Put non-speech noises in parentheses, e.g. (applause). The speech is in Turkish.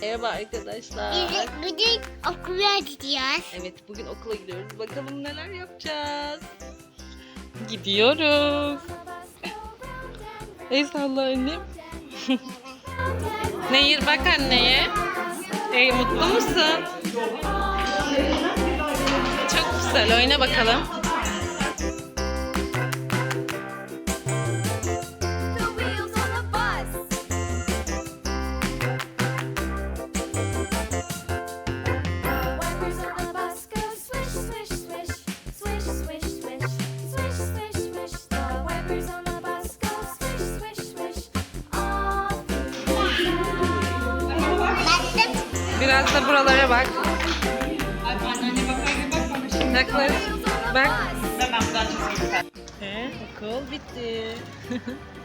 Merhaba arkadaşlar. Biz bugün okula gidiyoruz. Evet bugün okula gidiyoruz. Bakalım neler yapacağız. Gidiyoruz. Ey salla annem. (laughs) Nehir bak anneye. Ey mutlu musun? Çok güzel oyna bakalım. Biraz da buralara bak. Abi bak bana şimdi. Yaklaş. Bak. Ben buradan He, okul bitti. (laughs)